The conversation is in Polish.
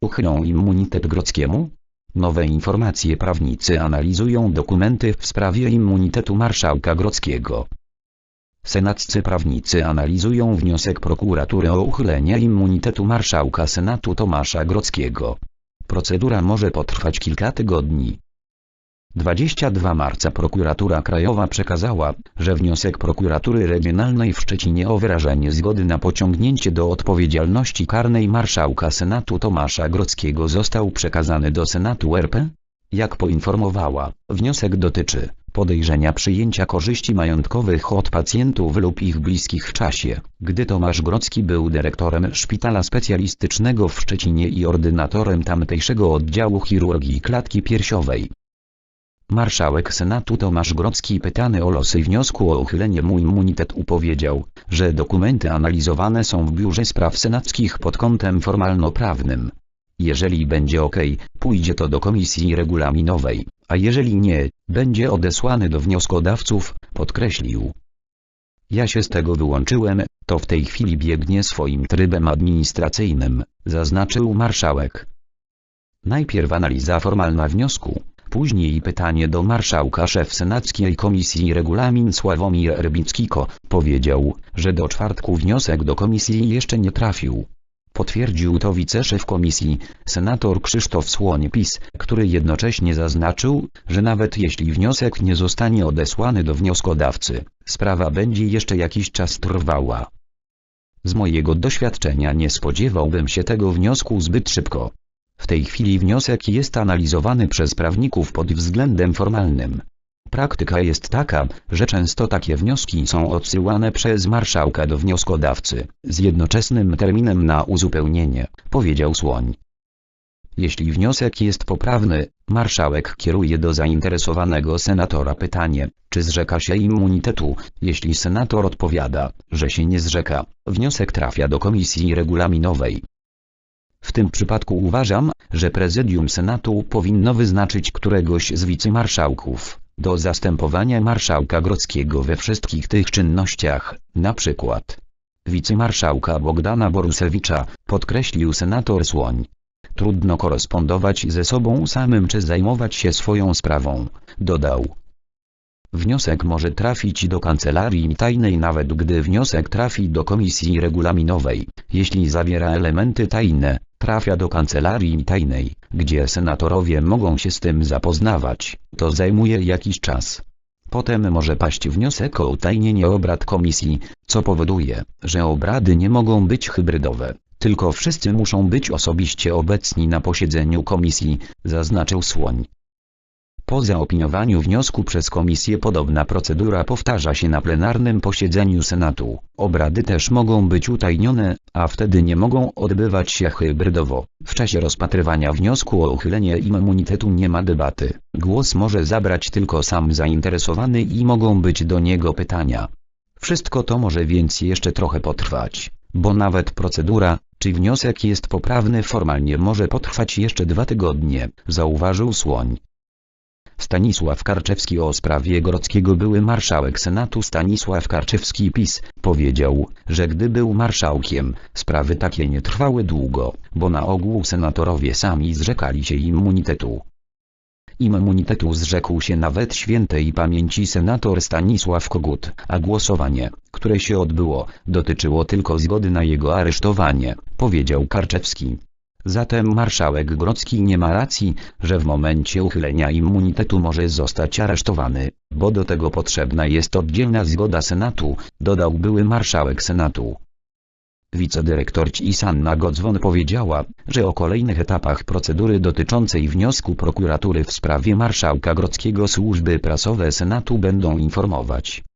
uchylą immunitet Grockiemu? Nowe informacje prawnicy analizują dokumenty w sprawie immunitetu marszałka Grockiego. Senaccy prawnicy analizują wniosek prokuratury o uchylenie immunitetu marszałka Senatu Tomasza Grockiego. Procedura może potrwać kilka tygodni. 22 marca prokuratura krajowa przekazała, że wniosek prokuratury regionalnej w Szczecinie o wyrażenie zgody na pociągnięcie do odpowiedzialności karnej marszałka Senatu Tomasza Grockiego został przekazany do Senatu RP. Jak poinformowała, wniosek dotyczy podejrzenia przyjęcia korzyści majątkowych od pacjentów lub ich bliskich w czasie, gdy Tomasz Grocki był dyrektorem szpitala specjalistycznego w Szczecinie i ordynatorem tamtejszego oddziału chirurgii klatki piersiowej. Marszałek Senatu Tomasz Grocki pytany o losy wniosku o uchylenie mu immunitetu powiedział, że dokumenty analizowane są w Biurze Spraw Senackich pod kątem formalno-prawnym. Jeżeli będzie ok, pójdzie to do komisji regulaminowej, a jeżeli nie, będzie odesłany do wnioskodawców, podkreślił. Ja się z tego wyłączyłem, to w tej chwili biegnie swoim trybem administracyjnym, zaznaczył marszałek. Najpierw analiza formalna wniosku, później pytanie do marszałka szef Senackiej Komisji Regulamin Sławomir Rybicki-Ko, powiedział, że do czwartku wniosek do komisji jeszcze nie trafił. Potwierdził to wiceszef komisji, senator Krzysztof Słoń PiS, który jednocześnie zaznaczył, że nawet jeśli wniosek nie zostanie odesłany do wnioskodawcy, sprawa będzie jeszcze jakiś czas trwała. Z mojego doświadczenia nie spodziewałbym się tego wniosku zbyt szybko. W tej chwili wniosek jest analizowany przez prawników pod względem formalnym. Praktyka jest taka, że często takie wnioski są odsyłane przez marszałka do wnioskodawcy, z jednoczesnym terminem na uzupełnienie, powiedział Słoń. Jeśli wniosek jest poprawny, marszałek kieruje do zainteresowanego senatora pytanie, czy zrzeka się immunitetu. Jeśli senator odpowiada, że się nie zrzeka, wniosek trafia do komisji regulaminowej. W tym przypadku uważam, że prezydium Senatu powinno wyznaczyć któregoś z wicemarszałków do zastępowania marszałka Grockiego we wszystkich tych czynnościach, na przykład wicemarszałka Bogdana Borusewicza, podkreślił senator Słoń. Trudno korespondować ze sobą samym czy zajmować się swoją sprawą, dodał. Wniosek może trafić do kancelarii tajnej nawet gdy wniosek trafi do komisji regulaminowej, jeśli zawiera elementy tajne, trafia do kancelarii tajnej, gdzie senatorowie mogą się z tym zapoznawać, to zajmuje jakiś czas. Potem może paść wniosek o utajnienie obrad komisji, co powoduje, że obrady nie mogą być hybrydowe, tylko wszyscy muszą być osobiście obecni na posiedzeniu komisji, zaznaczył Słoń. Po zaopiniowaniu wniosku przez komisję podobna procedura powtarza się na plenarnym posiedzeniu Senatu. Obrady też mogą być utajnione, a wtedy nie mogą odbywać się hybrydowo. W czasie rozpatrywania wniosku o uchylenie immunitetu nie ma debaty. Głos może zabrać tylko sam zainteresowany i mogą być do niego pytania. Wszystko to może więc jeszcze trochę potrwać, bo nawet procedura, czy wniosek jest poprawny formalnie może potrwać jeszcze dwa tygodnie, zauważył Słoń. Stanisław Karczewski o sprawie Grockiego były marszałek Senatu Stanisław Karczewski PiS, powiedział, że gdy był marszałkiem, sprawy takie nie trwały długo, bo na ogół senatorowie sami zrzekali się immunitetu. Immunitetu zrzekł się nawet świętej pamięci senator Stanisław Kogut, a głosowanie, które się odbyło, dotyczyło tylko zgody na jego aresztowanie, powiedział Karczewski. Zatem marszałek Grocki nie ma racji, że w momencie uchylenia immunitetu może zostać aresztowany, bo do tego potrzebna jest oddzielna zgoda Senatu, dodał były marszałek Senatu. Wicedyrektor Cisanna Godzwon powiedziała, że o kolejnych etapach procedury dotyczącej wniosku prokuratury w sprawie marszałka Grockiego służby prasowe Senatu będą informować.